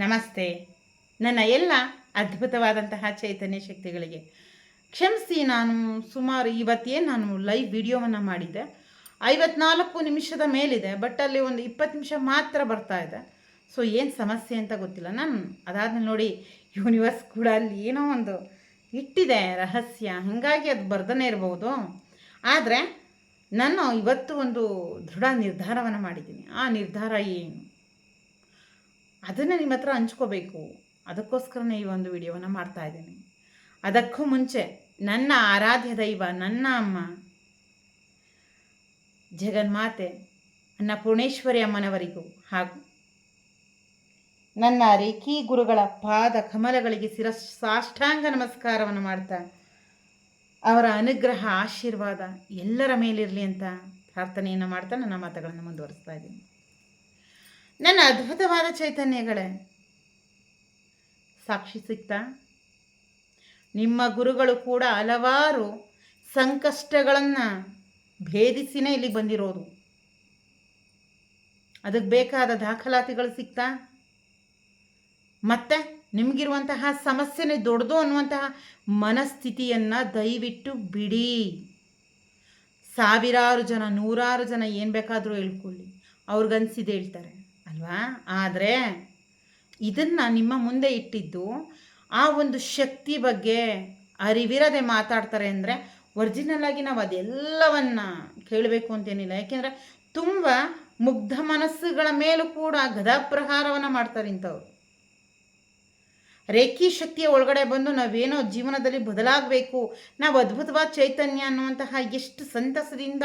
ನಮಸ್ತೆ. ನನ್ನ ಎಲ್ಲ ಅದ್ಭುತವಾದಂತಹ ಚೈತನ್ಯ ಶಕ್ತಿಗಳಿಗೆ ಕ್ಷಮಿಸಿ, ನಾನು ಸುಮಾರು ಇವತ್ತೇ ನಾನು ಲೈವ್ ವಿಡಿಯೋವನ್ನು ಮಾಡಿದ್ದೆ. ಐವತ್ನಾಲ್ಕು ನಿಮಿಷದ ಮೇಲಿದೆ ಬಟ್ ಅಲ್ಲಿ ಒಂದು ಇಪ್ಪತ್ತು ನಿಮಿಷ ಮಾತ್ರ ಬರ್ತಾ ಇದೆ. ಸೊ ಏನು ಸಮಸ್ಯೆ ಅಂತ ಗೊತ್ತಿಲ್ಲ. ನಾನು ಅದಾದಮೇಲೆ ನೋಡಿ ಯೂನಿವರ್ಸ್ ಕೂಡ ಅಲ್ಲಿ ಏನೋ ಒಂದು ಇಟ್ಟಿದೆ ರಹಸ್ಯ. ಹಾಗಾಗಿ ಅದು ಬರ್ದನೇ ಇರಬಹುದು ಆದರೆ, ನಾನು ಇವತ್ತು ಒಂದು ದೃಢ ನಿರ್ಧಾರವನ್ನು ಮಾಡಿದ್ದೀನಿ. ಆ ನಿರ್ಧಾರ ಏನು? ಅದನ್ನು ನಿಮ್ಮ ಹತ್ರ ಹಂಚ್ಕೋಬೇಕು. ಅದಕ್ಕೋಸ್ಕರನೇ ಈ ಒಂದು ವಿಡಿಯೋವನ್ನು ಮಾಡ್ತಾ ಇದ್ದೀನಿ. ಅದಕ್ಕೂ ಮುಂಚೆ ನನ್ನ ಆರಾಧ್ಯ ದೈವ ನನ್ನ ಅಮ್ಮ, ಜಗನ್ಮಾತೆ ಅನ್ನಪೂರ್ಣೇಶ್ವರಿ ಅಮ್ಮನವರಿಗೂ ಹಾಗೂ ನನ್ನ ರೇಖಿ ಗುರುಗಳ ಪಾದ ಕಮಲಗಳಿಗೆ ಶಿರ ಸಾಷ್ಟಾಂಗ ನಮಸ್ಕಾರವನ್ನು ಮಾಡ್ತಾ ಅವರ ಅನುಗ್ರಹ, ಆಶೀರ್ವಾದ ಎಲ್ಲರ ಮೇಲಿರಲಿ ಅಂತ ಪ್ರಾರ್ಥನೆಯನ್ನು ಮಾಡ್ತಾ ನನ್ನ ಮಾತುಗಳನ್ನು ಮುಂದುವರಿಸ್ತಾ ಇದ್ದೀನಿ. ನನ್ನ ಅದ್ಭುತವಾದ ಚೈತನ್ಯಗಳೇ. ಸಾಕ್ಷಿ ಸಿಕ್ತಾ? ನಿಮ್ಮ ಗುರುಗಳು ಕೂಡ ಹಲವಾರು ಸಂಕಷ್ಟಗಳನ್ನು ಭೇದಿಸಿನೇ ಇಲ್ಲಿ ಬಂದಿರೋದು. ಅದಕ್ಕೆ ಬೇಕಾದ ದಾಖಲಾತಿಗಳು ಸಿಗ್ತಾ ಮತ್ತೆ ನಿಮಗಿರುವಂತಹ ಸಮಸ್ಯೆನೇ ದೊಡ್ಡದು ಅನ್ನುವಂತಹ ಮನಸ್ಥಿತಿಯನ್ನು ದಯವಿಟ್ಟು ಬಿಡಿ. ಸಾವಿರಾರು ಜನ, ನೂರಾರು ಜನ ಏನು ಬೇಕಾದರೂ ಹೇಳ್ಕೊಳ್ಳಿ. ಅವ್ರಿಗನ್ಸಿದೆ ಹೇಳ್ತಾರೆ. ಅಲ್ವಾ? ಆದರೆ ಇದನ್ನು ನಿಮ್ಮ ಮುಂದೆ ಇಟ್ಟಿದ್ದು ಆ ಒಂದು ಶಕ್ತಿ ಬಗ್ಗೆ ಅರಿವಿರದೆ ಮಾತಾಡ್ತಾರೆ ಅಂದರೆ ಒರಿಜಿನಲ್ ಆಗಿ ನಾವು ಅದೆಲ್ಲವನ್ನು ಕೇಳಬೇಕು ಅಂತೇನಿಲ್ಲ. ಯಾಕೆಂದರೆ ತುಂಬ ಮುಗ್ಧ ಮನಸ್ಸುಗಳ ಮೇಲೂ ಕೂಡ ಗದಾಪ್ರಹಾರವನ್ನು ಮಾಡ್ತಾರೆ ಇಂಥವ್ರು. ರೇಖಿ ಶಕ್ತಿಯ ಒಳಗಡೆ ಬಂದು ನಾವೇನೋ ಜೀವನದಲ್ಲಿ ಬದಲಾಗಬೇಕು, ನಾವು ಅದ್ಭುತವಾದ ಚೈತನ್ಯ ಅನ್ನುವಂತಹ ಎಷ್ಟು ಸಂತಸದಿಂದ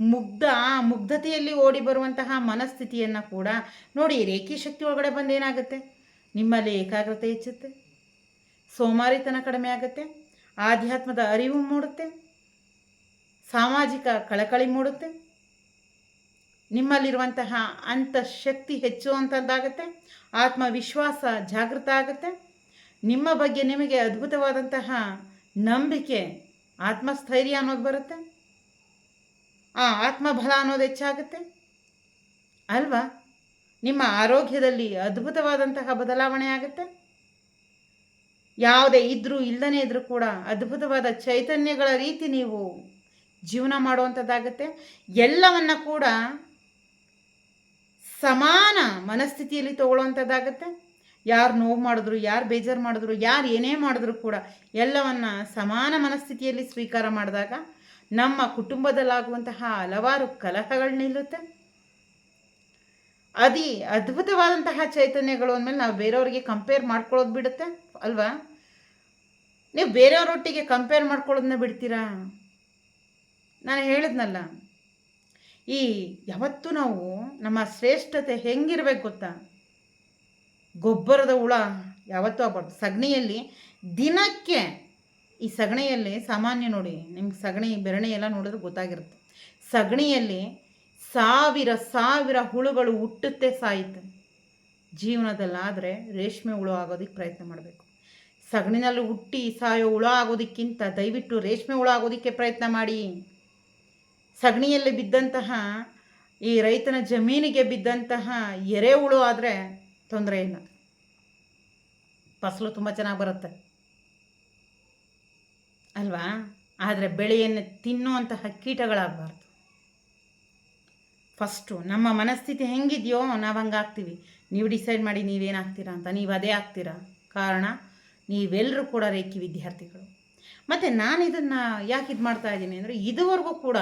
ಮುಗ್ಧ ಮುಗ್ಧತೆಯಲ್ಲಿ ಓಡಿ ಬರುವಂತಹ ಮನಸ್ಥಿತಿಯನ್ನು ಕೂಡ ನೋಡಿ ರೇಖಿ ಶಕ್ತಿ ಒಳಗಡೆ ಬಂದು ಏನಾಗುತ್ತೆ? ನಿಮ್ಮಲ್ಲಿ ಏಕಾಗ್ರತೆ ಹೆಚ್ಚುತ್ತೆ. ಸೋಮಾರಿತನ ಕಡಿಮೆ ಆಗುತ್ತೆ. ಆಧ್ಯಾತ್ಮದ ಅರಿವು ಮೂಡುತ್ತೆ. ಸಾಮಾಜಿಕ ಕಳಕಳಿ ಮೂಡುತ್ತೆ. ನಿಮ್ಮಲ್ಲಿರುವಂತಹ ಅಂತಃಶಕ್ತಿ ಹೆಚ್ಚುವಂಥದ್ದಾಗುತ್ತೆ ಆತ್ಮವಿಶ್ವಾಸ ಜಾಗೃತ ಆಗುತ್ತೆ. ನಿಮ್ಮ ಬಗ್ಗೆ ನಿಮಗೆ ಅದ್ಭುತವಾದಂತಹ ನಂಬಿಕೆ, ಆತ್ಮಸ್ಥೈರ್ಯ ಅನ್ನೋದು ಬರುತ್ತೆ. ಆ ಆತ್ಮಬಲ ಅನ್ನೋದು ಹೆಚ್ಚಾಗುತ್ತೆ. ಅಲ್ವಾ? ನಿಮ್ಮ ಆರೋಗ್ಯದಲ್ಲಿ ಅದ್ಭುತವಾದಂತಹ ಬದಲಾವಣೆ ಆಗುತ್ತೆ. ಯಾವುದೇ ಇದ್ರೂ ಇಲ್ಲದೇ ಇದ್ರೂ ಕೂಡ ಅದ್ಭುತವಾದ ಚೈತನ್ಯಗಳ ರೀತಿ ನೀವು ಜೀವನ ಮಾಡುವಂಥದ್ದಾಗುತ್ತೆ. ಎಲ್ಲವನ್ನ ಕೂಡ ಸಮಾನ ಮನಸ್ಥಿತಿಯಲ್ಲಿ ತಗೊಳ್ಳುವಂಥದ್ದಾಗುತ್ತೆ. ಯಾರು ನೋವು ಮಾಡಿದ್ರು, ಯಾರು ಬೇಜಾರು ಮಾಡಿದ್ರು, ಯಾರು ಏನೇ ಮಾಡಿದ್ರು ಕೂಡ ಎಲ್ಲವನ್ನು ಸಮಾನ ಮನಸ್ಥಿತಿಯಲ್ಲಿ ಸ್ವೀಕಾರ ಮಾಡಿದಾಗ ನಮ್ಮ ಕುಟುಂಬದಲ್ಲಾಗುವಂತಹ ಹಲವಾರು ಕಲಹಗಳು ನಿಲ್ಲುತ್ತೆ. ಅದಿ ಅದ್ಭುತವಾದಂತಹ ಚೈತನ್ಯಗಳು ಅಂದಮೇಲೆ ನಾವು ಬೇರೆಯವ್ರಿಗೆ ಕಂಪೇರ್ ಮಾಡ್ಕೊಳ್ಳೋದು ಬಿಡುತ್ತೆ, ಅಲ್ವಾ? ನೀವು ಬೇರೆಯವ್ರೊಟ್ಟಿಗೆ ಕಂಪೇರ್ ಮಾಡ್ಕೊಳ್ಳೋದನ್ನ ಬಿಡ್ತೀರಾ? ನಾನು ಹೇಳಿದ್ನಲ್ಲ, ಈ ಯಾವತ್ತೂ ನಾವು ನಮ್ಮ ಶ್ರೇಷ್ಠತೆ ಹೆಂಗಿರ್ಬೇಕು ಗೊತ್ತಾ? ಗೊಬ್ಬರದ ಹುಳ ಯಾವತ್ತೂ ಆಗ್ಬಾರ್ದು. ಸಗಣಿಯಲ್ಲಿ ದಿನಕ್ಕೆ ಈ ಸಗಣಿಯಲ್ಲಿ ಸಾಮಾನ್ಯ ನೋಡಿ, ನಿಮ್ಗೆ ಸಗಣಿ, ಬೆರಣೆ ಎಲ್ಲ ನೋಡಿದ್ರೆ ಗೊತ್ತಾಗಿರುತ್ತೆ. ಸಗಣಿಯಲ್ಲಿ ಸಾವಿರ ಸಾವಿರ ಹುಳುಗಳು ಹುಟ್ಟುತ್ತೆ ಸಾಯಿತು ಜೀವನದಲ್ಲಾದರೆ ರೇಷ್ಮೆ ಹುಳು ಆಗೋದಕ್ಕೆ ಪ್ರಯತ್ನ ಮಾಡಬೇಕು. ಸಗಣಿನಲ್ಲಿ ಹುಟ್ಟಿ ಸಾಯೋ ಹುಳ ಆಗೋದಕ್ಕಿಂತ ದಯವಿಟ್ಟು ರೇಷ್ಮೆ ಹುಳ ಆಗೋದಕ್ಕೆ ಪ್ರಯತ್ನ ಮಾಡಿ. ಸಗಣಿಯಲ್ಲಿ ಬಿದ್ದಂತಹ, ಈ ರೈತನ ಜಮೀನಿಗೆ ಬಿದ್ದಂತಹ ಎರೆಹುಳು ಆದರೆ ತೊಂದರೆ ಇಲ್ಲ. ಫಸಲು ತುಂಬ ಚೆನ್ನಾಗಿ ಬರುತ್ತೆ. ಅಲ್ವಾ? ಆದರೆ ಬೆಳೆಯನ್ನು ತಿನ್ನುವಂತಹ ಕೀಟಗಳಾಗಬಾರ್ದು. ಫಸ್ಟು ನಮ್ಮ ಮನಸ್ಥಿತಿ ಹೆಂಗಿದೆಯೋ ನಾವು ಹಂಗೆ ಆಗ್ತೀವಿ. ನೀವು ಡಿಸೈಡ್ ಮಾಡಿ ನೀವೇನಾಗ್ತೀರಾ ಅಂತ. ನೀವು ಅದೇ ಆಗ್ತೀರಾ? ಕಾರಣ ನೀವೆಲ್ಲರೂ ಕೂಡ ರೇಖಿ ವಿದ್ಯಾರ್ಥಿಗಳು. ಮತ್ತು ನಾನು ಇದನ್ನು ಯಾಕೆ ಇದು ಮಾಡ್ತಾ ಇದ್ದೀನಿ ಅಂದರೆ ಇದುವರೆಗೂ ಕೂಡ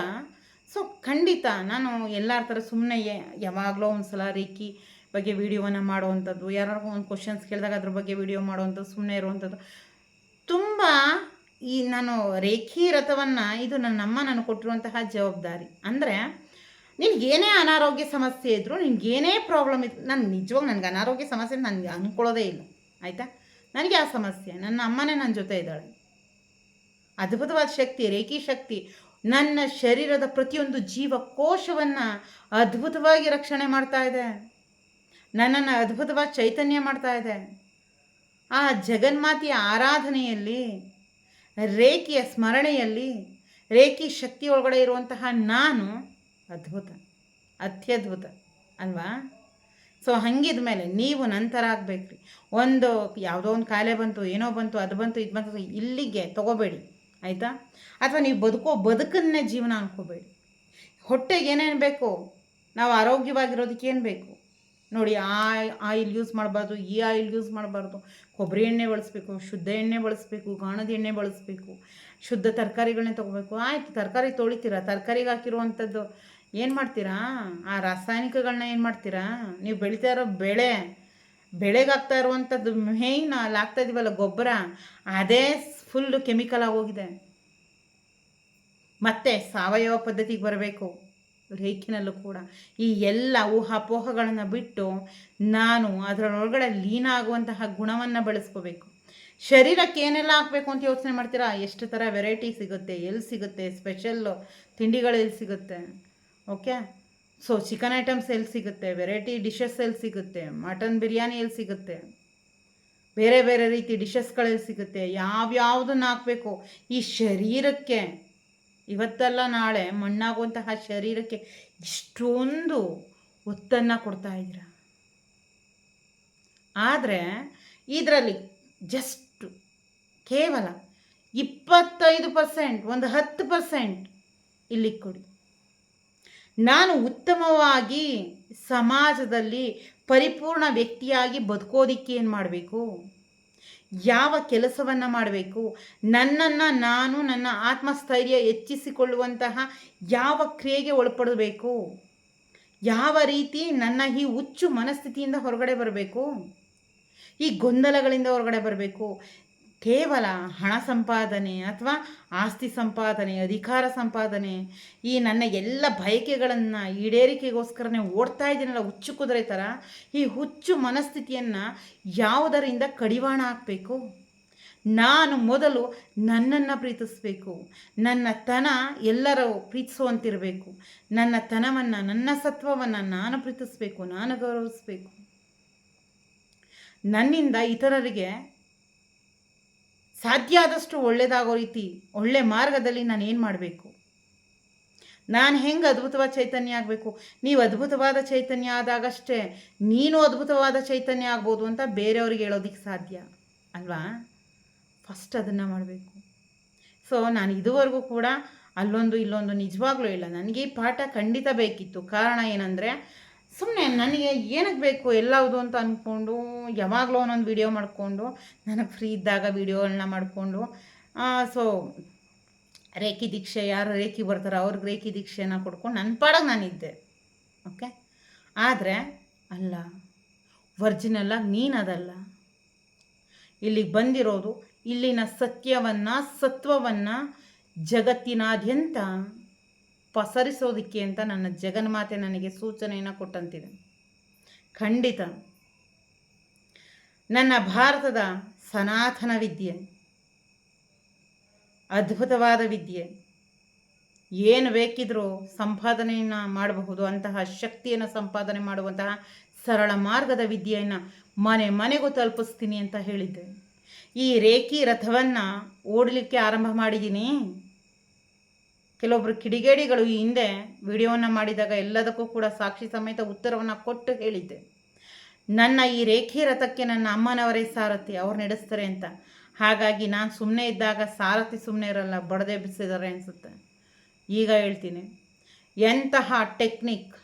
ಸೊ ಖಂಡಿತ ನಾನು ಎಲ್ಲರ ಥರ ಸುಮ್ಮನೆ ಯಾವಾಗಲೋ ಒಂದು ಸಲ ರೇಖಿ ಬಗ್ಗೆ ವೀಡಿಯೋವನ್ನು ಮಾಡುವಂಥದ್ದು ಯಾರಿಗೂ ಒಂದು ಕ್ವಶನ್ಸ್ ಕೇಳಿದಾಗ ಅದ್ರ ಬಗ್ಗೆ ವಿಡಿಯೋ ಮಾಡುವಂಥದ್ದು ಸುಮ್ಮನೆ ಇರುವಂಥದ್ದು, ತುಂಬ ಈ ನಾನು ರೇಖಿ ರಥವನ್ನು ಇದು ನನ್ನಮ್ಮ ನಾನು ಕೊಟ್ಟಿರುವಂತಹ ಜವಾಬ್ದಾರಿ. ಅಂದರೆ ನಿನಗೇನೇ ಅನಾರೋಗ್ಯ ಸಮಸ್ಯೆ ಇದ್ದರೂ ನಿನಗೇನೇ ಪ್ರಾಬ್ಲಮ್ ಇತ್ತು ನಾನು ನಿಜವಾಗ ನನಗೆ ಅನಾರೋಗ್ಯ ಸಮಸ್ಯೆ ನನಗೆ ಅಂದ್ಕೊಳ್ಳೋದೇ ಇಲ್ಲ. ಆಯಿತಾ? ನನಗೆ ಆ ಸಮಸ್ಯೆ, ನನ್ನ ಅಮ್ಮನೇ ನನ್ನ ಜೊತೆ ಇದ್ದಾಳೆ. ಅದ್ಭುತವಾದ ಶಕ್ತಿ, ರೇಖಿ ಶಕ್ತಿ. ನನ್ನ ಶರೀರದ ಪ್ರತಿಯೊಂದು ಜೀವಕೋಶವನ್ನು ಅದ್ಭುತವಾಗಿ ರಕ್ಷಣೆ ಮಾಡ್ತಾ ಇದೆ. ನನ್ನನ್ನು ಅದ್ಭುತವಾದ ಚೈತನ್ಯ ಮಾಡ್ತಾ ಇದೆ. ಆ ಜಗನ್ಮಾತೆಯ ಆರಾಧನೆಯಲ್ಲಿ ರೇಖಿಯ ಸ್ಮರಣೆಯಲ್ಲಿ, ರೇಖಿ ಶಕ್ತಿ ಒಳಗಡೆ ಇರುವಂತಹ ನಾನು ಅದ್ಭುತ, ಅತ್ಯದ್ಭುತ, ಅಲ್ವಾ? ಸೊ ಹಂಗಿದ ಮೇಲೆ ನೀವು ನಂತರ ಆಗಬೇಕ್ರಿ ಒಂದು ಯಾವುದೋ ಒಂದು ಕಾಯಿಲೆ ಬಂತು, ಏನೋ ಬಂತು, ಅದು ಬಂತು, ಇದು ಬಂತು, ಇಲ್ಲಿಗೆ ತಗೋಬೇಡಿ, ಆಯಿತಾ? ಅಥವಾ ನೀವು ಬದುಕೋ ಬದುಕನ್ನೇ ಜೀವನ ಅನ್ಕೋಬೇಡಿ. ಹೊಟ್ಟೆಗೆ ಏನೇನು ಬೇಕು? ನಾವು ಆರೋಗ್ಯವಾಗಿರೋದಕ್ಕೆ ಏನು ಬೇಕು? ನೋಡಿ, ಆ ಆಯಿಲ್ ಯೂಸ್ ಮಾಡಬಾರ್ದು, ಈ ಆಯಿಲ್ ಯೂಸ್ ಮಾಡಬಾರ್ದು ಕೊಬ್ಬರಿ ಎಣ್ಣೆ ಬಳಸಬೇಕು, ಶುದ್ಧ ಎಣ್ಣೆ ಬಳಸಬೇಕು, ಗಾಣದ ಎಣ್ಣೆ ಬಳಸಬೇಕು, ಶುದ್ಧ ತರಕಾರಿಗಳನ್ನೇ ತೊಗೋಬೇಕು. ಆಯಿತು, ತರಕಾರಿ ತೊಳಿತೀರಾ? ತರಕಾರಿಗೆ ಹಾಕಿರುವಂಥದ್ದು ಏನು ಮಾಡ್ತೀರಾ? ಆ ರಾಸಾಯನಿಕಗಳನ್ನ ಏನು ಮಾಡ್ತೀರಾ? ನೀವು ಬೆಳೀತಾ ಇರೋ ಬೆಳೆ, ಬೆಳೆಗೆ ಹಾಕ್ತಾ ಇರುವಂಥದ್ದು ಮೇಯ್ನ್ ಅಲ್ಲಿ ಆಗ್ತಾ ಇದೀವಲ್ಲ ಗೊಬ್ಬರ, ಅದೇ ಫುಲ್ಲು ಕೆಮಿಕಲ್ ಆಗೋಗಿದೆ ಮತ್ತೆ ಸಾವಯವ ಪದ್ಧತಿಗೆ ಬರಬೇಕು. ರೇಖಿನಲ್ಲೂ ಕೂಡ ಈ ಎಲ್ಲ ಊಹಾಪೋಹಗಳನ್ನು ಬಿಟ್ಟು ನಾನು ಅದರೊಳಗಡೆ ಲೀನ ಆಗುವಂತಹ ಗುಣವನ್ನು ಬೆಳೆಸ್ಕೋಬೇಕು. ಶರೀರಕ್ಕೆ ಏನೆಲ್ಲ ಹಾಕಬೇಕು ಅಂತ ಯೋಚನೆ ಮಾಡ್ತೀರಾ? ಎಷ್ಟು ಥರ ವೆರೈಟಿ ಸಿಗುತ್ತೆ? ಎಲ್ಲಿ ಸಿಗುತ್ತೆ? ಸ್ಪೆಷಲ್ಲು ತಿಂಡಿಗಳು ಎಲ್ಲಿ ಸಿಗುತ್ತೆ? ಓಕೆ ಸೊ ಚಿಕನ್ ಐಟಮ್ಸ್ ಎಲ್ಲಿ ಸಿಗುತ್ತೆ? ವೆರೈಟಿ ಡಿಶಸ್ ಎಲ್ಲಿ ಸಿಗುತ್ತೆ? ಮಟನ್ ಬಿರಿಯಾನಿ ಎಲ್ಲಿ ಸಿಗುತ್ತೆ? ಬೇರೆ ಬೇರೆ ರೀತಿ ಡಿಶಸ್ಗಳಲ್ಲಿ ಸಿಗುತ್ತೆ? ಯಾವ್ಯಾವುದನ್ನು ಹಾಕಬೇಕು? ಈ ಶರೀರಕ್ಕೆ. ಇವತ್ತಲ್ಲ ನಾಳೆ ಮಣ್ಣಾಗುವಂತಹ ಶರೀರಕ್ಕೆ ಇಷ್ಟೊಂದು ಒತ್ತನ್ನು ಕೊಡ್ತಾ ಇದ್ದೀರ. ಆದರೆ ಇದರಲ್ಲಿ ಜಸ್ಟ್ ಕೇವಲ ಇಪ್ಪತ್ತೈದು ಪರ್ಸೆಂಟ್ ಒಂದು ಹತ್ತು ಪರ್ಸೆಂಟ್ ಇಲ್ಲಿ ಕೊಡಿ. ನಾನು ಉತ್ತಮವಾಗಿ ಸಮಾಜದಲ್ಲಿ ಪರಿಪೂರ್ಣ ವ್ಯಕ್ತಿಯಾಗಿ ಬದುಕೋದಿಕ್ಕೆ ಏನು ಮಾಡಬೇಕು? ಯಾವ ಕೆಲಸವನ್ನು ಮಾಡಬೇಕು? ನನ್ನನ್ನು ನಾನು ನನ್ನ ಆತ್ಮಸ್ಥೈರ್ಯ ಹೆಚ್ಚಿಸಿಕೊಳ್ಳುವಂತಹ ಯಾವ ಕ್ರಿಯೆಗೆ ಒಳಪಡಬೇಕು? ಯಾವ ರೀತಿ ನನ್ನ ಈ ಹುಚ್ಚು ಮನಸ್ಥಿತಿಯಿಂದ ಹೊರಗಡೆ ಬರಬೇಕು? ಈ ಗೊಂದಲಗಳಿಂದ ಹೊರಗಡೆ ಬರಬೇಕು? ಕೇವಲ ಹಣ ಸಂಪಾದನೆ ಅಥವಾ ಆಸ್ತಿ ಸಂಪಾದನೆ, ಅಧಿಕಾರ ಸಂಪಾದನೆ, ಈ ನನ್ನ ಎಲ್ಲ ಬಯಕೆಗಳನ್ನು ಈಡೇರಿಕೆಗೋಸ್ಕರನೇ ಓಡ್ತಾ ಇದ್ದೀನಲ್ಲ ಹುಚ್ಚು ಕುದುರೆ ಥರ, ಈ ಹುಚ್ಚು ಮನಸ್ಥಿತಿಯನ್ನು ಯಾವುದರಿಂದ ಕಡಿವಾಣ ಹಾಕಬೇಕು? ನಾನು ಮೊದಲು ನನ್ನನ್ನು ಪ್ರೀತಿಸಬೇಕು. ನನ್ನ ತನ ಎಲ್ಲರೂ ಪ್ರೀತಿಸುವಂತಿರಬೇಕು. ನನ್ನ ತನವನ್ನು, ನನ್ನ ಸತ್ವವನ್ನು ನಾನು ಪ್ರೀತಿಸಬೇಕು, ನಾನು ಗೌರವಿಸಬೇಕು. ನನ್ನಿಂದ ಇತರರಿಗೆ ಸಾಧ್ಯ ಆದಷ್ಟು ಒಳ್ಳೆಯದಾಗೋ ರೀತಿ, ಒಳ್ಳೆ ಮಾರ್ಗದಲ್ಲಿ ನಾನು ಏನು ಮಾಡಬೇಕು? ನಾನು ಹೆಂಗೆ ಅದ್ಭುತವಾದ ಚೈತನ್ಯ ಆಗಬೇಕು? ನೀವು ಅದ್ಭುತವಾದ ಚೈತನ್ಯ ಆದಾಗಷ್ಟೇ ನೀನು ಅದ್ಭುತವಾದ ಚೈತನ್ಯ ಆಗ್ಬೋದು ಅಂತ ಬೇರೆಯವ್ರಿಗೆ ಹೇಳೋದಕ್ಕೆ ಸಾಧ್ಯ, ಅಲ್ವಾ? ಫಸ್ಟ್ ಅದನ್ನು ಮಾಡಬೇಕು. ಸೊ ನಾನು ಇದುವರೆಗೂ ಕೂಡ ಅಲ್ಲೊಂದು ಇಲ್ಲೊಂದು ನಿಜವಾಗ್ಲೂ ಇಲ್ಲ. ನನಗೆ ಈ ಪಾಠ ಖಂಡಿತ ಬೇಕಿತ್ತು. ಕಾರಣ ಏನಂದರೆ ಸುಮ್ಮನೆ ನನಗೆ ಏನಕ್ಕೆ ಬೇಕು ಎಲ್ಲವುದು ಅಂತ ಅಂದ್ಕೊಂಡು ಯಾವಾಗಲೂ ಒಂದೊಂದು ವಿಡಿಯೋ ಮಾಡಿಕೊಂಡು, ನನಗೆ ಫ್ರೀ ಇದ್ದಾಗ ವೀಡಿಯೋಗಳನ್ನ ಮಾಡಿಕೊಂಡು ಸೊ ರೇಖಿ ದೀಕ್ಷೆ ಯಾರು ರೇಖಿ ಬರ್ತಾರೋ ಅವ್ರಿಗೆ ರೇಖಿ ದೀಕ್ಷೆನ ಕೊಡ್ಕೊಂಡು ನನ್ನ ಪಾಡಾಗ ನಾನಿದ್ದೆ ಓಕೆ ಆದರೆ, ಅಲ್ಲ ಒರ್ಜಿನಲ್ಲಾಗಿ ನೀನದಲ್ಲ. ಇಲ್ಲಿಗೆ ಬಂದಿರೋದು ಇಲ್ಲಿನ ಸತ್ಯವನ್ನು, ಸತ್ವವನ್ನು ಜಗತ್ತಿನಾದ್ಯಂತ. ಪಸರಿಸೋದಕ್ಕೆ ಅಂತ ನನ್ನ ಜಗನ್ಮಾತೆ ನನಗೆ ಸೂಚನೆಯನ್ನು ಕೊಟ್ಟಂತಿದೆ. ಖಂಡಿತ. ನನ್ನ ಭಾರತದ ಸನಾತನ ವಿದ್ಯೆ, ಅದ್ಭುತವಾದ ವಿದ್ಯೆ, ಏನು ಬೇಕಿದ್ರೂ ಸಂಪಾದನೆಯನ್ನು ಮಾಡಬಹುದು, ಅಂತಹ ಶಕ್ತಿಯನ್ನು ಸಂಪಾದನೆ ಮಾಡುವಂತಹ ಸರಳ ಮಾರ್ಗದ ವಿದ್ಯೆಯನ್ನು ಮನೆ ಮನೆಗೂ ತಲುಪಿಸ್ತೀನಿ ಅಂತ ಹೇಳಿದ್ದೆ. ಈ ರೇಖಿ ರಥವನ್ನು ಓಡಲಿಕ್ಕೆ ಆರಂಭ ಮಾಡಿದ್ದೀನಿ ಕೆಲವೊಬ್ಬರು ಕಿಡಿಗೇಡಿಗಳು ಈ ಹಿಂದೆ ವಿಡಿಯೋವನ್ನು ಮಾಡಿದಾಗ ಎಲ್ಲದಕ್ಕೂ ಕೂಡ ಸಾಕ್ಷಿ ಸಮೇತ ಉತ್ತರವನ್ನು ಕೊಟ್ಟು ಹೇಳಿದ್ದೆ. ನನ್ನ ಈ ರೇಖೆ ರಥಕ್ಕೆ ನನ್ನ ಅಮ್ಮನವರೇ ಸಾರಥಿ, ಅವ್ರು ನಡೆಸ್ತಾರೆ ಅಂತ. ಹಾಗಾಗಿ ನಾನು ಸುಮ್ಮನೆ ಇದ್ದಾಗ ಸಾರಥಿ ಸುಮ್ಮನೆ ಇರಲ್ಲ, ಬಡದೆ ಬಿಸಿದಾರೆ ಅನಿಸುತ್ತೆ. ಈಗ ಹೇಳ್ತೀನಿ. ಎಂತಹ ಟೆಕ್ನಿಕ್?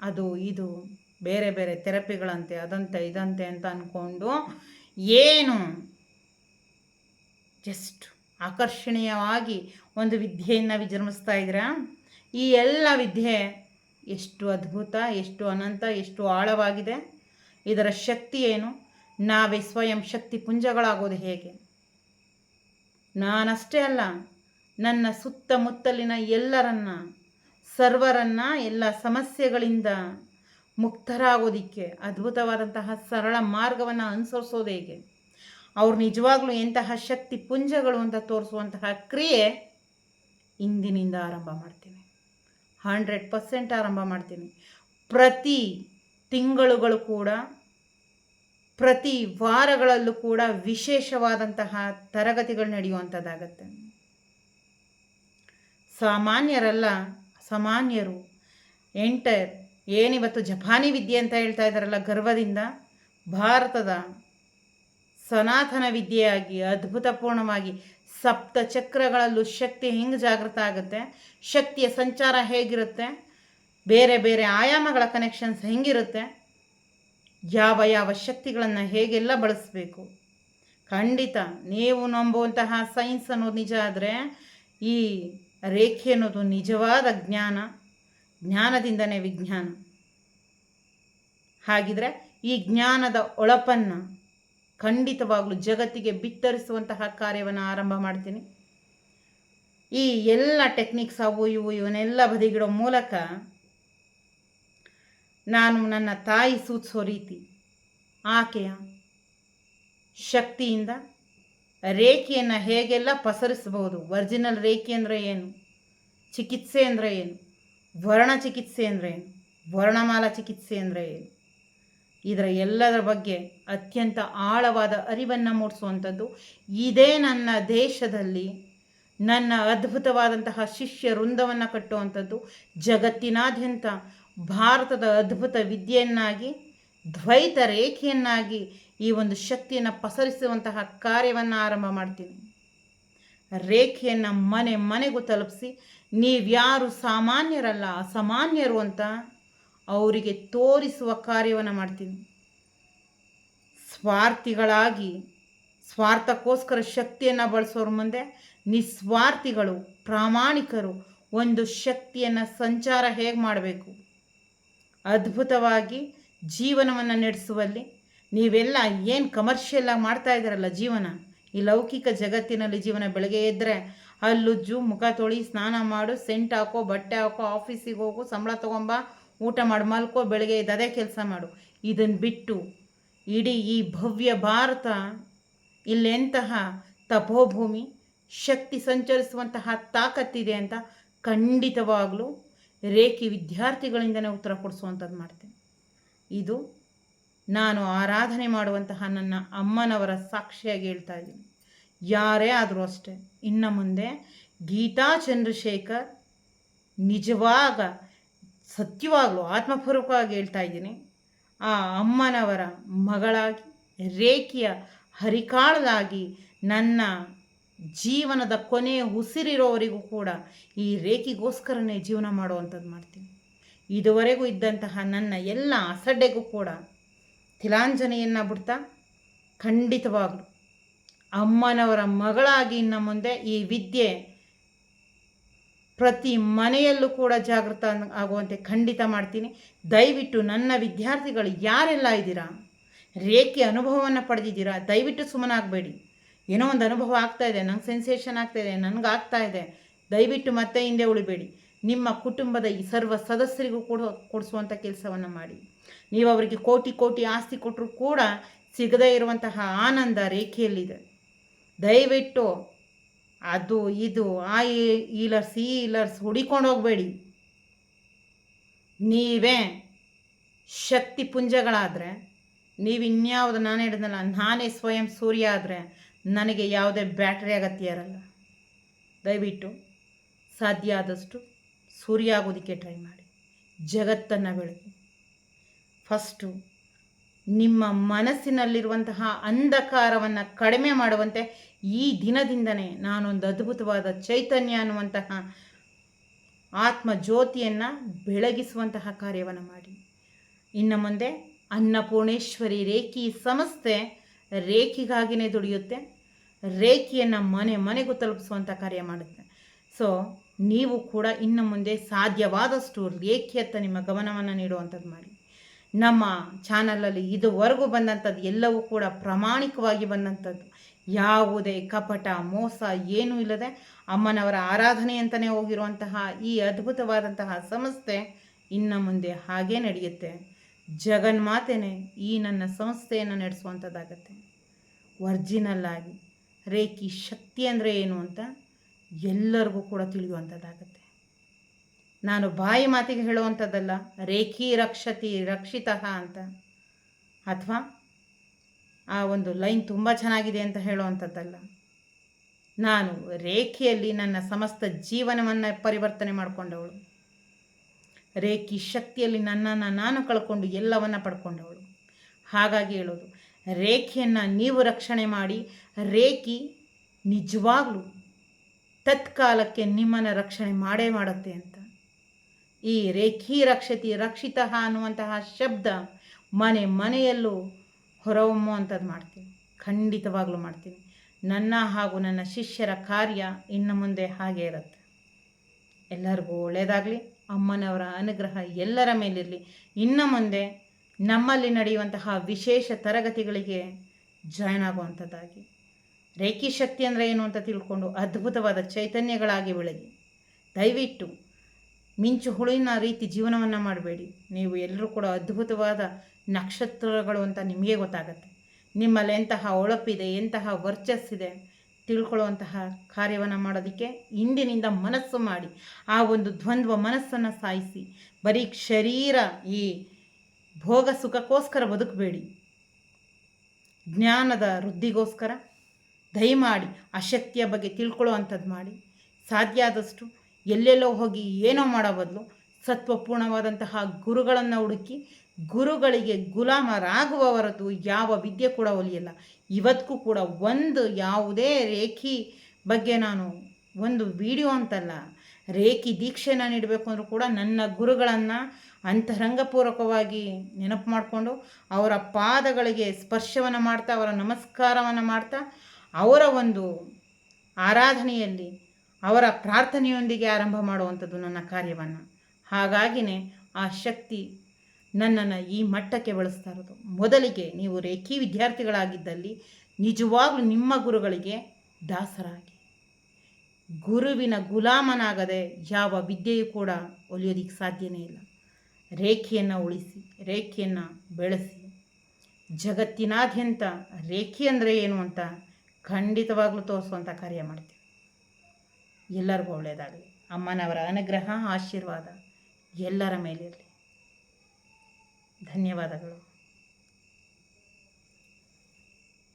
ಅದು ಇದು. ಬೇರೆ ಬೇರೆ ಥೆರಪಿಗಳಂತೆ, ಅದಂತೆ ಇದಂತೆ ಅಂತ ಅಂದ್ಕೊಂಡು ಏನು? ಜಸ್ಟ್ ಆಕರ್ಷಣೀಯವಾಗಿ ಒಂದು ವಿದ್ಯೆಯನ್ನು ವಿಜೃಂಭಿಸ್ತಾ ಇದ್ದೀರಾ? ಈ ಎಲ್ಲ ವಿದ್ಯೆ ಎಷ್ಟು ಅದ್ಭುತ, ಎಷ್ಟು ಅನಂತ, ಎಷ್ಟು ಆಳವಾಗಿದೆ. ಇದರ ಶಕ್ತಿ ಏನು? ನಾವೇ ಸ್ವಯಂ ಶಕ್ತಿ ಪುಂಜಗಳಾಗೋದು ಹೇಗೆ? ನಾನಷ್ಟೇ ಅಲ್ಲ, ನನ್ನ ಸುತ್ತಮುತ್ತಲಿನ ಎಲ್ಲರನ್ನ, ಸರ್ವರನ್ನ, ಎಲ್ಲ ಸಮಸ್ಯೆಗಳಿಂದ ಮುಕ್ತರಾಗೋದಿಕ್ಕೆ ಅದ್ಭುತವಾದಂತಹ ಸರಳ ಮಾರ್ಗವನ್ನು ಅನುಸರಿಸೋದು ಹೇಗೆ? ಅವ್ರು ನಿಜವಾಗ್ಲೂ ಎಂತಹ ಶಕ್ತಿ ಪುಂಜಗಳು ಅಂತ ತೋರಿಸುವಂತಹ ಕ್ರಿಯೆ ಇಂದಿನಿಂದ ಆರಂಭ ಮಾಡ್ತೀನಿ. ಹಂಡ್ರೆಡ್ ಪರ್ಸೆಂಟ್ ಆರಂಭ ಮಾಡ್ತೀನಿ. ಪ್ರತಿ ತಿಂಗಳುಗಳು ಕೂಡ, ಪ್ರತಿ ವಾರಗಳಲ್ಲೂ ಕೂಡ ವಿಶೇಷವಾದಂತಹ ತರಗತಿಗಳು ನಡೆಯುವಂಥದ್ದಾಗತ್ತೆ. ಸಾಮಾನ್ಯರಲ್ಲ, ಸಾಮಾನ್ಯರು. ಎಂಟರ್ ಏನಿವತ್ತು ಜಪಾನಿ ವಿದ್ಯೆ ಅಂತ ಹೇಳ್ತಾ ಇದ್ದಾರಲ್ಲ ಗರ್ವದಿಂದ, ಭಾರತದ ಸನಾತನ ವಿದ್ಯೆಯಾಗಿ, ಅದ್ಭುತಪೂರ್ಣವಾಗಿ ಸಪ್ತ ಚಕ್ರಗಳಲ್ಲೂ ಶಕ್ತಿ ಹೆಂಗೆ ಜಾಗೃತ ಆಗುತ್ತೆ, ಶಕ್ತಿಯ ಸಂಚಾರ ಹೇಗಿರುತ್ತೆ, ಬೇರೆ ಬೇರೆ ಆಯಾಮಗಳ ಕನೆಕ್ಷನ್ಸ್ ಹೆಂಗಿರುತ್ತೆ, ಯಾವ ಯಾವ ಶಕ್ತಿಗಳನ್ನು ಹೇಗೆಲ್ಲ ಬಳಸಬೇಕು. ಖಂಡಿತ ನೀವು ನಂಬುವಂತಹ ಸೈನ್ಸ್ ಅನ್ನೋದು ನಿಜ ಆದರೆ ಈ ರೇಖೆ ಅನ್ನೋದು ನಿಜವಾದ ಜ್ಞಾನ, ಜ್ಞಾನದಿಂದನೇ ವಿಜ್ಞಾನ. ಹಾಗಿದ್ರೆ ಈ ಜ್ಞಾನದ ಒಳಪನ್ನು ಖಂಡಿತವಾಗಲೂ ಜಗತ್ತಿಗೆ ಬಿತ್ತರಿಸುವಂತಹ ಕಾರ್ಯವನ್ನು ಆರಂಭ ಮಾಡ್ತೀನಿ. ಈ ಎಲ್ಲ ಟೆಕ್ನಿಕ್ಸ್ ಅವು ಇವು ಇವನ್ನೆಲ್ಲ ಬದಿಗಿಡೋ ಮೂಲಕ ನಾನು ನನ್ನ ತಾಯಿ ಸೂಚಿಸೋ ರೀತಿ ಆಕೆಯ ಶಕ್ತಿಯಿಂದ ರೇಖೆಯನ್ನು ಹೇಗೆಲ್ಲ ಪಸರಿಸಬಹುದು, ಒರಿಜಿನಲ್ ರೇಖೆ ಅಂದರೆ ಏನು, ಚಿಕಿತ್ಸೆ ಅಂದರೆ ಏನು, ವರ್ಣ ಚಿಕಿತ್ಸೆ ಅಂದರೆ ಏನು, ವರ್ಣಮಾಲ ಚಿಕಿತ್ಸೆ ಅಂದರೆ ಏನು ಇದರ ಎಲ್ಲದರ ಬಗ್ಗೆ ಅತ್ಯಂತ ಆಳವಾದ ಅರಿವನ್ನು ಮೂಡಿಸುವಂಥದ್ದು. ಇದೇ ನನ್ನ ದೇಶದಲ್ಲಿ ನನ್ನ ಅದ್ಭುತವಾದಂತಹ ಶಿಷ್ಯ ವೃಂದವನ್ನು ಕಟ್ಟುವಂಥದ್ದು. ಜಗತ್ತಿನಾದ್ಯಂತ ಭಾರತದ ಅದ್ಭುತ ವಿದ್ಯೆಯನ್ನಾಗಿ, ದ್ವೈತ ರೇಖೆಯನ್ನಾಗಿ ಈ ಒಂದು ಶಕ್ತಿಯನ್ನು ಪಸರಿಸುವಂತಹ ಕಾರ್ಯವನ್ನು ಆರಂಭ ಮಾಡ್ತೀನಿ. ರೇಖೆಯನ್ನು ಮನೆ ಮನೆಗೂ ತಲುಪಿಸಿ, ನೀವ್ಯಾರು ಸಾಮಾನ್ಯರಲ್ಲ, ಅಸಾಮಾನ್ಯರು ಅಂತ ಅವರಿಗೆ ತೋರಿಸುವ ಕಾರ್ಯವನ್ನು ಮಾಡ್ತೀನಿ. ಸ್ವಾರ್ಥಿಗಳಾಗಿ, ಸ್ವಾರ್ಥಕ್ಕೋಸ್ಕರ ಶಕ್ತಿಯನ್ನು ಬಳಸೋರ ಮುಂದೆ ನಿಸ್ವಾರ್ಥಿಗಳು, ಪ್ರಾಮಾಣಿಕರು ಒಂದು ಶಕ್ತಿಯನ್ನು ಸಂಚಾರ ಹೇಗೆ ಮಾಡಬೇಕು? ಅದ್ಭುತವಾಗಿ ಜೀವನವನ್ನು ನಡೆಸುವಲ್ಲಿ ನೀವೆಲ್ಲ ಏನು ಕಮರ್ಷಿಯಲ್ಲಾಗಿ ಮಾಡ್ತಾ ಇದ್ದಾರಲ್ಲ ಜೀವನ? ಈ ಲೌಕಿಕ ಜಗತ್ತಿನಲ್ಲಿ ಜೀವನ ಬೆಳಗ್ಗೆ ಎದ್ದರೆ ಅಲ್ಲುಜ್ಜು ಮುಖ ತೊಳಿ, ಸ್ನಾನ ಮಾಡು, ಸೆಂಟ್ ಹಾಕೋ, ಬಟ್ಟೆ ಹಾಕೋ, ಆಫೀಸಿಗೆ ಹೋಗು, ಸಂಬಳ ತೊಗೊಂಬ ಊಟ ಮಾಡಿ, ಮಲ್ಕೋ, ಬೆಳಗ್ಗೆ ಅದೇ ಕೆಲಸ ಮಾಡು. ಇದನ್ನು ಬಿಟ್ಟು ಇಡೀ ಈ ಭವ್ಯ ಭಾರತ ಇಲ್ಲೆಂತಹ ತಪೋಭೂಮಿ ಶಕ್ತಿ ಸಂಚರಿಸುವಂತಹ ತಾಕತ್ತಿದೆ ಅಂತ ಖಂಡಿತವಾಗಲೂ ರೇಖಿ ವಿದ್ಯಾರ್ಥಿಗಳಿಂದನೇ ಉತ್ತರ ಕೊಡಿಸುವಂಥದ್ದು ಮಾಡ್ತೇನೆ. ಇದು ನಾನು ಆರಾಧನೆ ಮಾಡುವಂತಹ ನನ್ನ ಅಮ್ಮನವರ ಸಾಕ್ಷಿಯಾಗಿ ಹೇಳ್ತಾ ಇದ್ದೀನಿ. ಯಾರೇ ಆದರೂ ಅಷ್ಟೇ, ಇನ್ನು ಮುಂದೆ ಗೀತಾ ಚಂದ್ರಶೇಖರ್ ನಿಜವಾಗ ಸತ್ಯವಾಗಲೂ, ಆತ್ಮಪೂರ್ವಕವಾಗಿ ಹೇಳ್ತಾ ಇದ್ದೀನಿ. ಆ ಅಮ್ಮನವರ ಮಗಳಾಗಿ, ರೇಖೆಯ ಹರಿಕಾಳದಾಗಿ ನನ್ನ ಜೀವನದ ಕೊನೆಯ ಉಸಿರಿರೋವರಿಗೂ ಕೂಡ ಈ ರೇಖೆಗೋಸ್ಕರನೇ ಜೀವನ ಮಾಡುವಂಥದ್ದು ಮಾಡ್ತೀನಿ. ಇದುವರೆಗೂ ಇದ್ದಂತಹ ನನ್ನ ಎಲ್ಲ ಅಸಡ್ಡೆಗೂ ಕೂಡ ತಿಲಾಂಜನೆಯನ್ನು ಬಿಡ್ತಾ ಖಂಡಿತವಾಗಲು ಅಮ್ಮನವರ ಮಗಳಾಗಿ ಇನ್ನು ಮುಂದೆ ಈ ವಿದ್ಯೆ ಪ್ರತಿ ಮನೆಯಲ್ಲೂ ಕೂಡ ಜಾಗೃತ ಆಗುವಂತೆ ಖಂಡಿತ ಮಾಡ್ತೀನಿ. ದಯವಿಟ್ಟು ನನ್ನ ವಿದ್ಯಾರ್ಥಿಗಳು ಯಾರೆಲ್ಲ ಇದ್ದೀರಾ, ರೇಖೆ ಅನುಭವವನ್ನು ಪಡೆದಿದ್ದೀರಾ, ದಯವಿಟ್ಟು ಸುಮ್ಮನಾಗಬೇಡಿ. ಏನೋ ಒಂದು ಅನುಭವ ಆಗ್ತಾ ಇದೆ, ನಂಗೆ ಸೆನ್ಸೇಷನ್ ಆಗ್ತಾ ಇದೆ ನನಗೆ ಆಗ್ತಾ ಇದೆ. ದಯವಿಟ್ಟು ಮತ್ತೆ ಹಿಂದೆ ಉಳಿಬೇಡಿ. ನಿಮ್ಮ ಕುಟುಂಬದ ಈ ಸರ್ವ ಸದಸ್ಯರಿಗೂ ಕೂಡ ಕೊಡಿಸುವಂಥ ಕೆಲಸವನ್ನು ಮಾಡಿ. ನೀವು ಅವರಿಗೆ ಕೋಟಿ ಕೋಟಿ ಆಸ್ತಿ ಕೊಟ್ಟರು ಕೂಡ ಸಿಗದೇ ಇರುವಂತಹ ಆನಂದ ರೇಖೆಯಲ್ಲಿದೆ. ದಯವಿಟ್ಟು ಅದು, ಇದು, ಆ ಈಲರ್ಸ್ ಈ ಈಲರ್ಸ್ ಹುಡಿಕೊಂಡು ಹೋಗಬೇಡಿ. ನೀವೇ ಶಕ್ತಿ ಪುಂಜಗಳಾದರೆ, ನೀವು ಇನ್ಯಾವುದು ನಾನು ಹೇಳಿದ್ನಲ್ಲ, ನಾನೇ ಸ್ವಯಂ ಸೂರ್ಯ ಆದರೆ ನನಗೆ ಯಾವುದೇ ಬ್ಯಾಟ್ರಿ ಅಗತ್ಯ ಇರಲ್ಲ. ದಯವಿಟ್ಟು ಸಾಧ್ಯ ಆದಷ್ಟು ಸೂರ್ಯ ಆಗೋದಕ್ಕೆ ಟ್ರೈ ಮಾಡಿ. ಜಗತ್ತನ್ನು ಬೆಳಗಿ ಫಸ್ಟು ನಿಮ್ಮ ಮನಸ್ಸಿನಲ್ಲಿರುವಂತಹ ಅಂಧಕಾರವನ್ನು ಕಡಿಮೆ ಮಾಡುವಂತೆ ಈ ದಿನದಿಂದನೇ ನಾನೊಂದು ಅದ್ಭುತವಾದ ಚೈತನ್ಯ ಅನ್ನುವಂತಹ ಆತ್ಮ ಜ್ಯೋತಿಯನ್ನು ಬೆಳಗಿಸುವಂತಹ ಕಾರ್ಯವನ್ನು ಮಾಡಿ. ಇನ್ನು ಮುಂದೆ ಅನ್ನಪೂರ್ಣೇಶ್ವರಿ ರೇಖಿ ಸಂಸ್ಥೆ ರೇಖಿಗಾಗಿನೇ ದುಡಿಯುತ್ತೆ. ರೇಖಿಯನ್ನು ಮನೆ ಮನೆಗೂ ತಲುಪಿಸುವಂಥ ಕಾರ್ಯ ಮಾಡುತ್ತೆ. ಸೊ ನೀವು ಕೂಡ ಇನ್ನು ಮುಂದೆ ಸಾಧ್ಯವಾದಷ್ಟು ರೇಖಿಯತ್ತ ನಿಮ್ಮ ಗಮನವನ್ನು ನೀಡುವಂಥದ್ದು ಮಾಡಿ. ನಮ್ಮ ಚಾನಲಲ್ಲಿ ಇದುವರೆಗೂ ಬಂದಂಥದ್ದು ಎಲ್ಲವೂ ಕೂಡ ಪ್ರಾಮಾಣಿಕವಾಗಿ ಬಂದಂಥದ್ದು. ಯಾವುದೇ ಕಪಟ, ಮೋಸ ಏನೂ ಇಲ್ಲದೆ ಅಮ್ಮನವರ ಆರಾಧನೆ ಅಂತಲೇ ಹೋಗಿರುವಂತಹ ಈ ಅದ್ಭುತವಾದಂತಹ ಸಂಸ್ಥೆ ಇನ್ನು ಮುಂದೆ ಹಾಗೇ ನಡೆಯುತ್ತೆ. ಜಗನ್ಮಾತೆನೇ ಈ ನನ್ನ ಸಂಸ್ಥೆಯನ್ನು ನಡೆಸುವಂಥದ್ದಾಗತ್ತೆ. ಒರ್ಜಿನಲ್ ಆಗಿ, ರೇಖಿ ಶಕ್ತಿ ಅಂದರೆ ಏನು ಅಂತ ಎಲ್ಲರಿಗೂ ಕೂಡ ತಿಳಿಯುವಂಥದ್ದಾಗತ್ತೆ. ನಾನು ಬಾಯಿ ಮಾತಿಗೆ ಹೇಳುವಂಥದ್ದಲ್ಲ, ರೇಖಿ ರಕ್ಷತಿ ರಕ್ಷಿತಃ ಅಂತ. ಅಥವಾ ಆ ಒಂದು ಲೈನ್ ತುಂಬ ಚೆನ್ನಾಗಿದೆ ಅಂತ ಹೇಳುವಂಥದ್ದಲ್ಲ. ನಾನು ರೇಖೆಯಲ್ಲಿ ನನ್ನ ಸಮಸ್ತ ಜೀವನವನ್ನು ಪರಿವರ್ತನೆ ಮಾಡಿಕೊಂಡವಳು. ರೇಖಿ ಶಕ್ತಿಯಲ್ಲಿ ನನ್ನನ್ನು ನಾನು ಕಳ್ಕೊಂಡು ಎಲ್ಲವನ್ನು ಪಡ್ಕೊಂಡವಳು. ಹಾಗಾಗಿ ಹೇಳೋದು, ರೇಖೆಯನ್ನು ನೀವು ರಕ್ಷಣೆ ಮಾಡಿ, ರೇಖಿ ನಿಜವಾಗ್ಲೂ ತತ್ಕಾಲಕ್ಕೆ ನಿಮ್ಮನ್ನು ರಕ್ಷಣೆ ಮಾಡೇ ಮಾಡುತ್ತೆ ಅಂತ. ಈ ರೇಖಿ ರಕ್ಷತಿ ರಕ್ಷಿತ ಅನ್ನುವಂತಹ ಶಬ್ದ ಮನೆ ಮನೆಯಲ್ಲೂ ಹೊರಹೊಮ್ಮುವಂಥದ್ದು ಮಾಡ್ತೀನಿ ಖಂಡಿತವಾಗ್ಲೂ ಮಾಡ್ತೀನಿ ನನ್ನ ಹಾಗೂ ನನ್ನ ಶಿಷ್ಯರ ಕಾರ್ಯ ಇನ್ನು ಮುಂದೆ ಹಾಗೆ ಇರುತ್ತೆ. ಎಲ್ಲರಿಗೂ ಒಳ್ಳೆಯದಾಗಲಿ ಅಮ್ಮನವರ ಅನುಗ್ರಹ ಎಲ್ಲರ ಮೇಲಿರಲಿ. ಇನ್ನು ಮುಂದೆ ನಮ್ಮಲ್ಲಿ ನಡೆಯುವಂತಹ ವಿಶೇಷ ತರಗತಿಗಳಿಗೆ ಜಾಯ್ನ್ ಆಗುವಂಥದ್ದಾಗಿ. ರೇಖಿ ಶಕ್ತಿ ಅಂದರೆ ಏನು ಅಂತ ತಿಳ್ಕೊಂಡು ಅದ್ಭುತವಾದ ಚೈತನ್ಯಗಳಾಗಿ ಬೆಳಗಿ. ದಯವಿಟ್ಟು ಮಿಂಚು ಹುಳಿನ ರೀತಿ ಜೀವನವನ್ನು ಮಾಡಬೇಡಿ. ನೀವು ಎಲ್ಲರೂ ಕೂಡ ಅದ್ಭುತವಾದ ನಕ್ಷತ್ರಗಳು ಅಂತ ನಿಮಗೆ ಗೊತ್ತಾಗತ್ತೆ. ನಿಮ್ಮಲ್ಲಿ ಎಂತಹ ಒಳಪಿದೆ ಎಂತಹ ವರ್ಚಸ್ಸಿದೆ ತಿಳ್ಕೊಳ್ಳುವಂತಹ ಕಾರ್ಯವನ್ನು ಮಾಡೋದಕ್ಕೆ ಇಂದಿನಿಂದ ಮನಸ್ಸು ಮಾಡಿ, ಆ ಒಂದು ದ್ವಂದ್ವ ಮನಸ್ಸನ್ನು ಸಾಯಿಸಿ, ಬರೀ ಶರೀರ ಈ ಭೋಗ ಸುಖಕ್ಕೋಸ್ಕರ ಬದುಕಬೇಡಿ. ಜ್ಞಾನದ ವೃದ್ಧಿಗೋಸ್ಕರ ದಯಮಾಡಿ ಅಶಕ್ತಿಯ ಶಕ್ತಿಯ ಬಗ್ಗೆ ತಿಳ್ಕೊಳ್ಳುವಂಥದ್ದು ಮಾಡಿ. ಸಾಧ್ಯ ಆದಷ್ಟು ಎಲ್ಲೆಲ್ಲೋ ಹೋಗಿ ಏನೋ ಮಾಡೋ ಬದಲು ಸತ್ವಪೂರ್ಣವಾದಂತಹ ಗುರುಗಳನ್ನು ಹುಡುಕಿ ಗುರುಗಳಿಗೆ ಗುಲಾಮರಾಗುವ ಯಾವ ವಿದ್ಯೆ ಕೂಡ ಒಲಿಯಲ್ಲ. ಇವತ್ತಿಗೂ ಕೂಡ ಒಂದು ಯಾವುದೇ ರೇಖಿ ಬಗ್ಗೆ ನಾನು ಒಂದು ವಿಡಿಯೋ ಅಂತಲ್ಲ, ರೇಖಿ ದೀಕ್ಷೆನ ನೀಡಬೇಕು ಅಂದರೂ ಕೂಡ ನನ್ನ ಗುರುಗಳನ್ನು ಅಂತರಂಗಪೂರ್ವಕವಾಗಿ ನೆನಪು ಮಾಡಿಕೊಂಡು ಅವರ ಪಾದಗಳಿಗೆ ಸ್ಪರ್ಶವನ್ನು ಮಾಡ್ತಾ, ಅವರ ನಮಸ್ಕಾರವನ್ನು ಮಾಡ್ತಾ ಅವರ ಒಂದು ಆರಾಧನೆಯಲ್ಲಿ ಅವರ ಪ್ರಾರ್ಥನೆಯೊಂದಿಗೆ ಆರಂಭ ಮಾಡುವಂಥದ್ದು ನನ್ನ ಕಾರ್ಯವನ್ನು. ಹಾಗಾಗಿನೇ ಆ ಶಕ್ತಿ ನನ್ನನ್ನು ಈ ಮಟ್ಟಕ್ಕೆ ಬಳಸ್ತಾ ಇರೋದು. ಮೊದಲಿಗೆ ನೀವು ರೇಖಿ ವಿದ್ಯಾರ್ಥಿಗಳಾಗಿದ್ದಲ್ಲಿ ನಿಜವಾಗ್ಲೂ ನಿಮ್ಮ ಗುರುಗಳಿಗೆ ದಾಸರಾಗಿ. ಗುರುವಿನ ಗುಲಾಮನಾಗದೆ ಯಾವ ವಿದ್ಯೆಯೂ ಕೂಡ ಒಲಿಯೋದಿಕ್ಕೆ ಸಾಧ್ಯನೇ ಇಲ್ಲ. ರೇಖೆಯನ್ನು ಉಳಿಸಿ, ರೇಖೆಯನ್ನು ಬೆಳೆಸಿ. ಜಗತ್ತಿನಾದ್ಯಂತ ರೇಖೆ ಅಂದರೆ ಏನು ಅಂತ ಖಂಡಿತವಾಗ್ಲೂ ತೋರಿಸುವಂಥ ಕಾರ್ಯ ಮಾಡ್ತೀವಿ. ಎಲ್ಲರಿಗೂ ಒಳ್ಳೆಯದಾಗಲಿ. ಅಮ್ಮನವರ ಅನುಗ್ರಹ ಆಶೀರ್ವಾದ ಎಲ್ಲರ ಮೇಲಿರಲಿ. ಧನ್ಯವಾದಗಳು.